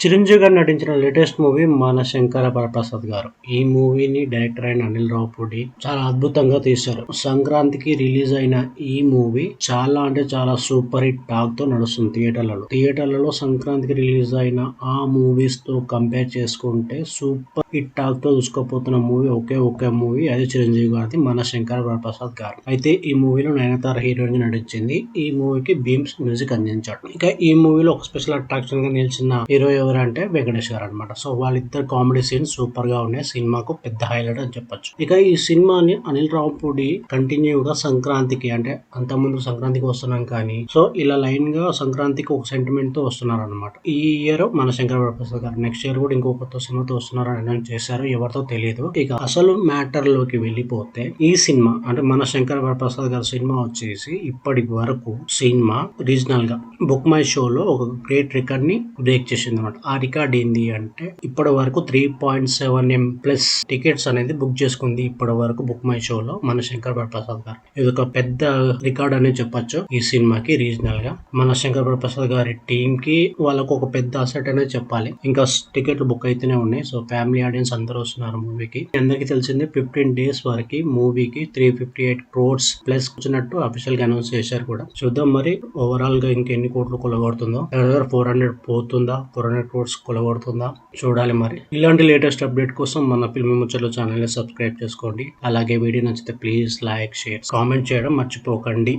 చిరంజీవి గారు నటించిన latest movie మన శంకర వరప్రసాద్ గారు. ఈ మూవీని డైరెక్టర్ అయిన అనిల్ రావుపూడి చాలా అద్భుతంగా తీశారు. సంక్రాంతికి రిలీజ్ అయిన ఈ మూవీ చాలా అంటే చాలా సూపర్ హిట్ టాక్తో నడుస్తుంది థియేటర్లలో. థియేటర్లలో సంక్రాంతికి రిలీజ్ అయిన ఆ మూవీస్తో కంపేర్ చేసుకుంటే సూపర్ హిట్ టాక్తో చూసుకోపోతున్న మూవీ ఒకే ఒకే మూవీ అది చిరంజీవి గారిది మన శంకర వరప్రసాద్ గారు. అయితే ఈ మూవీలో నయనతార హీరోయిన్ నటించింది. ఈ మూవీకి భీమ్స్ మ్యూజిక్ అందించాడు. ఇక ఈ మూవీలో ఒక స్పెషల్ అట్రాక్షన్గా నిలిచిన హీరో ఎవరు అంటే వెంకటేశ్వర అనమాట సో వాళ్ళిద్దరు కామెడీ సీన్స్ సూపర్గా ఉన్నాయి. సినిమాకు పెద్ద హైలైట్ అని చెప్పొచ్చు. ఇక ఈ సినిమాని అనిల్ రావుపూడి కంటిన్యూ గా సంక్రాంతికి అంటే అంత ముందు సంక్రాంతికి వస్తున్నాం కానీ సో ఇలా లైన్గా సంక్రాంతికి ఒక సెంటిమెంట్తో వస్తున్నారు అనమాట ఈ ఇయర్ మన శంకర ప్రసాద్ గారు నెక్స్ట్ ఇయర్ కూడా ఇంకో కొత్త సినిమాతో వస్తున్నారు అని అనౌన్స్ చేశారు ఎవరితో తెలియదు. ఇక అసలు మ్యాటర్లోకి వెళ్ళిపోతే ఈ సినిమా అంటే మన శంకర వరప్రసాద్ గారి సినిమా వచ్చేసి ఇప్పటి వరకు సినిమా రీజనల్గా బుక్ మై షోలో ఒక గ్రేట్ రికార్డ్ని బ్రేక్ చేసింది అనమాట ఆ రికార్డ్ ఏంది అంటే ఇప్పటి వరకు three point seven M plus tickets అనేది బుక్ చేసుకుంది ఇప్పటి వరకు బుక్ మై షోలో మన శంకర్ ప్రసాద్ గారు. ఇది ఒక పెద్ద రికార్డ్ అనే చెప్పొచ్చు ఈ సినిమాకి రీజనల్గా. మన శంకర్ ప్రసాద్ గారి టీమ్కి వాళ్ళకు ఒక పెద్ద అసెట్ అనే చెప్పాలి. ఇంకా టికెట్లు బుక్ అయితేనే ఉన్నాయి. సో ఫ్యామిలీ ఆడియన్స్ అందరూ వస్తున్నారు మూవీకి. అందరికి తెలిసిందే ఫిఫ్టీన్ డేస్ వరకు మూవీకి three fifty eight crores plus వచ్చినట్టు అఫీషియల్గా అనౌన్స్ చేశారు కూడా. చూద్దాం మరి ఓవరాల్గా ఇంకెన్ని కోట్లు కొలగొడుతుందో. ఫోర్ హండ్రెడ్ పోతుందా? ఫోర్ హండ్రెడ్ క్రోడ్స్ కొలగొడుతుందా? చూడాలి మరి. ఇలాంటి లేటెస్ట్ అప్డేట్ కోసం మన ఫిల్మ్ ముచ్చట్లు ఛానల్ని సబ్స్క్రైబ్ చేసుకోండి. అలాగే వీడియో నచ్చితే ప్లీజ్ లైక్ షేర్ కామెంట్ చేయడం మర్చిపోకండి.